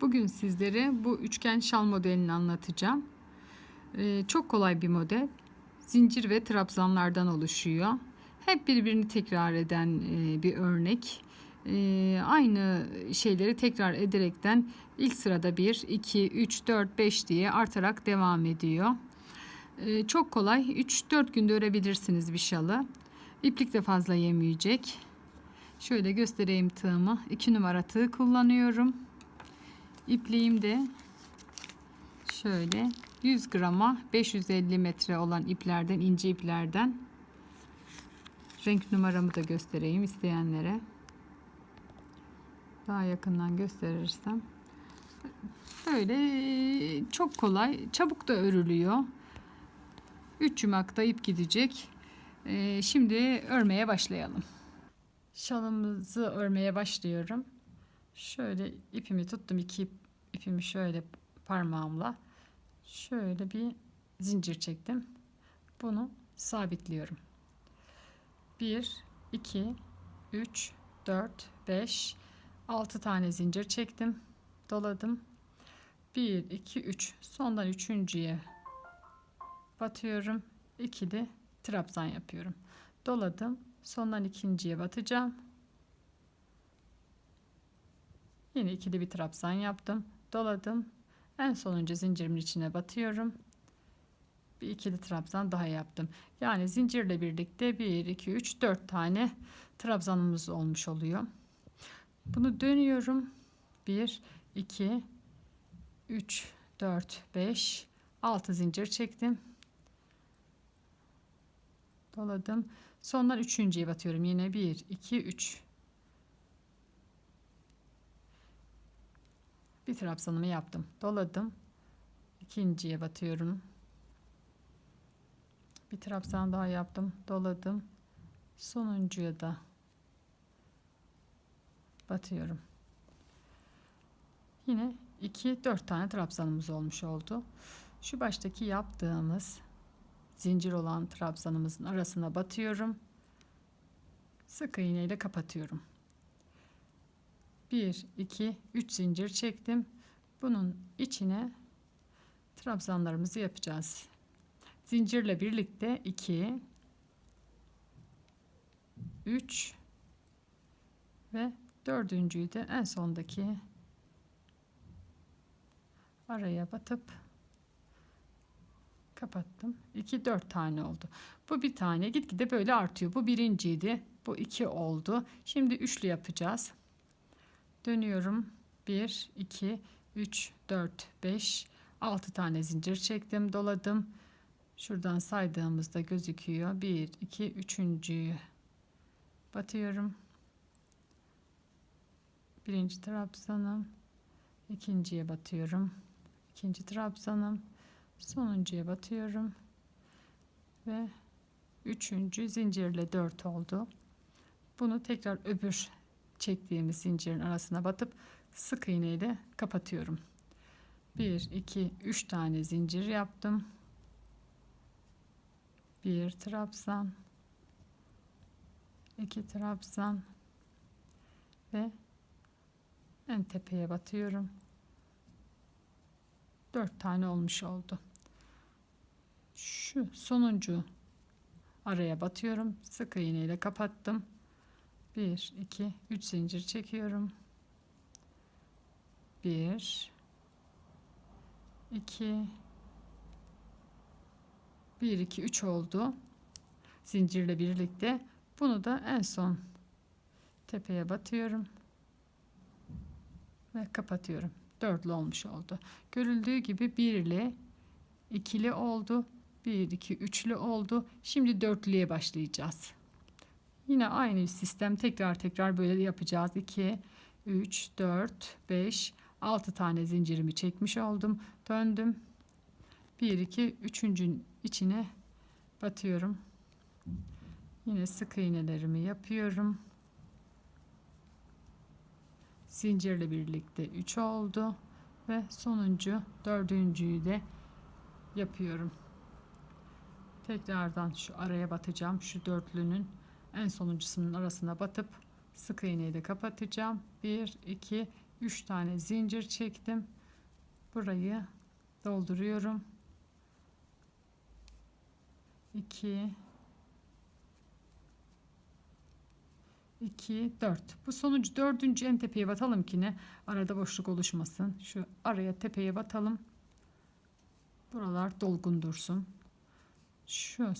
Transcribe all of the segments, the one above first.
Bugün sizlere bu üçgen şal modelini anlatacağım. Ee, çok kolay bir model. Zincir ve trabzanlardan oluşuyor. Hep birbirini tekrar eden e, bir örnek. Ee, aynı şeyleri tekrar ederekten ilk sırada 1, 2, 3, 4, 5 diye artarak devam ediyor. Ee, çok kolay. 3-4 günde örebilirsiniz bir şalı. İplik de fazla yemeyecek. Şöyle göstereyim tığımı. 2 numara tığ kullanıyorum. İpliğim de şöyle 100 grama 550 metre olan iplerden ince iplerden renk numaramı da göstereyim isteyenlere. Daha yakından gösterirsem. Böyle çok kolay çabuk da örülüyor. 3 yumakta ip gidecek. Ee, şimdi örmeye başlayalım. Şalımızı örmeye başlıyorum. Şöyle ipimi tuttum iki ip, ipimi şöyle parmağımla şöyle bir zincir çektim. Bunu sabitliyorum. 1 2 3 4 5 6 tane zincir çektim. Doladım. 1 2 3 sondan üçüncüye batıyorum. İkili trabzan yapıyorum. Doladım. Sondan ikinciye batacağım. Yine ikili bir trabzan yaptım. Doladım. En sonuncu zincirimin içine batıyorum. Bir ikili trabzan daha yaptım. Yani zincirle birlikte 1, 2, 3, 4 tane trabzanımız olmuş oluyor. Bunu dönüyorum. 1, 2, 3, 4, 5, 6 zincir çektim. Doladım. Sondan üçüncüye batıyorum. Yine 1, 2, 3. bir trabzanımı yaptım. Doladım. İkinciye batıyorum. Bir trabzan daha yaptım. Doladım. Sonuncuya da batıyorum. Yine 2 4 tane trabzanımız olmuş oldu. Şu baştaki yaptığımız zincir olan trabzanımızın arasına batıyorum. Sık iğne kapatıyorum 1 2 3 zincir çektim. Bunun içine trabzanlarımızı yapacağız. Zincirle birlikte 2 3 ve dördüncüyü de en sondaki araya batıp kapattım. 2 4 tane oldu. Bu bir tane. Gitgide böyle artıyor. Bu birinciydi. Bu iki oldu. Şimdi üçlü yapacağız dönüyorum. 1 2 3 4 5 6 tane zincir çektim doladım. Şuradan saydığımızda gözüküyor. 1 2 üçüncüyü batıyorum. Birinci trabzanım. İkinciye batıyorum. İkinci trabzanım. Sonuncuya batıyorum. Ve üçüncü zincirle 4 oldu. Bunu tekrar öbür çektiğimiz zincirin arasına batıp sık iğne ile kapatıyorum. 1 2 3 tane zincir yaptım. Bir trabzan, iki trabzan ve en tepeye batıyorum. 4 tane olmuş oldu. Şu sonuncu araya batıyorum. Sık iğne ile kapattım. 1 2 3 zincir çekiyorum. 1 2 1 2 3 oldu. Zincirle birlikte bunu da en son tepeye batıyorum ve kapatıyorum. Dörtlü olmuş oldu. Görüldüğü gibi birli ikili oldu. 1 2 üçlü oldu. Şimdi dörtlüye başlayacağız Yine aynı sistem tekrar tekrar böyle yapacağız. 2, 3, 4, 5, 6 tane zincirimi çekmiş oldum. Döndüm. 1, 2, 3. içine batıyorum. Yine sık iğnelerimi yapıyorum. Zincirle birlikte 3 oldu. Ve sonuncu dördüncüyü de yapıyorum. Tekrardan şu araya batacağım. Şu dörtlünün en sonuncusunun arasına batıp sık iğneyle kapatacağım. 1 2 3 tane zincir çektim. Burayı dolduruyorum. 2 2 4 bu sonucu dördüncü en tepeye batalım ki ne arada boşluk oluşmasın şu araya tepeye batalım buralar dolgun dursun şu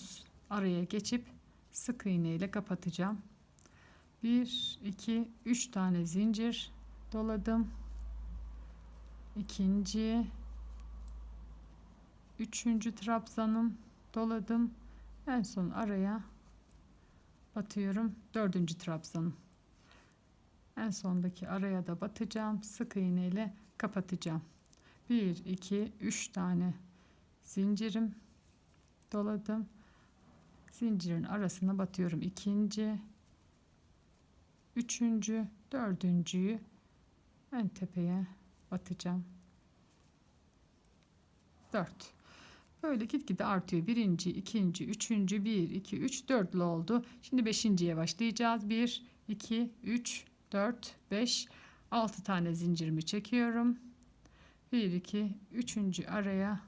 araya geçip sık iğne ile kapatacağım. 1 2 3 tane zincir doladım. İkinci üçüncü trabzanım doladım. En son araya batıyorum dördüncü trabzanım. En sondaki araya da batacağım sık iğne ile kapatacağım. 1 2 3 tane zincirim doladım zincirin arasına batıyorum ikinci üçüncü dördüncüyü en tepeye batacağım 4 Böyle gitgide artıyor. Birinci, ikinci, üçüncü, bir, iki, üç, dörtlü oldu. Şimdi beşinciye başlayacağız. Bir, iki, üç, dört, beş, altı tane zincirimi çekiyorum. Bir, iki, üçüncü araya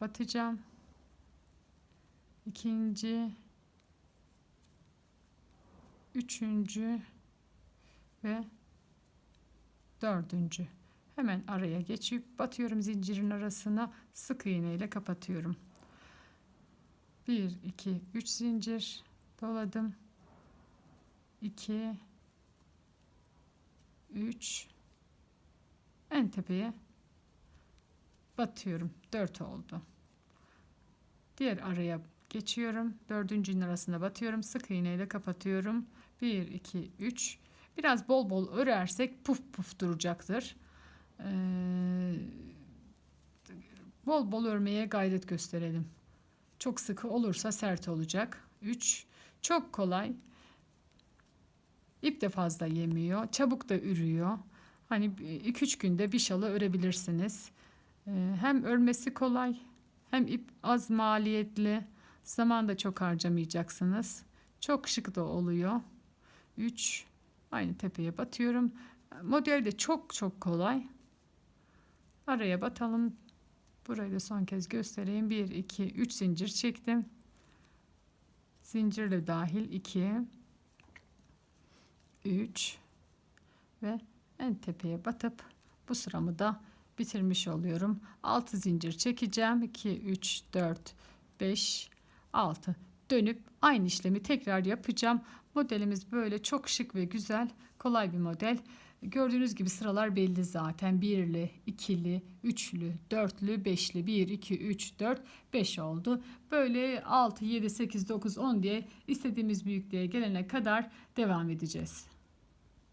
batacağım. İkinci, üçüncü ve dördüncü. Hemen araya geçip batıyorum zincirin arasına sık iğne ile kapatıyorum. 1 2 3 zincir doladım. 2 3 en tepeye batıyorum. 4 oldu. Diğer araya geçiyorum. Dördüncünün arasına batıyorum. Sık iğne ile kapatıyorum. 1 2 3 Biraz bol bol örersek puf puf duracaktır. Ee, bol bol örmeye gayret gösterelim. Çok sıkı olursa sert olacak. 3. Çok kolay. İp de fazla yemiyor. Çabuk da ürüyor. Hani 2-3 günde bir şalı örebilirsiniz. Ee, hem örmesi kolay hem ip az maliyetli. Zaman da çok harcamayacaksınız. Çok şık da oluyor. 3. Aynı tepeye batıyorum. Model de çok çok kolay. Araya batalım. Burayı da son kez göstereyim. 1, 2, 3 zincir çektim. Zincirle dahil 2, 3 ve en tepeye batıp bu sıramı da bitirmiş oluyorum. 6 zincir çekeceğim. 2, 3, 4, 5, 6 dönüp aynı işlemi tekrar yapacağım. Modelimiz böyle çok şık ve güzel, kolay bir model. Gördüğünüz gibi sıralar belli zaten. Birli, ikili, üçlü, dörtlü, beşli. 1, 2, 3, 4, 5 oldu. Böyle 6, 7, 8, 9, 10 diye istediğimiz büyüklüğe gelene kadar devam edeceğiz.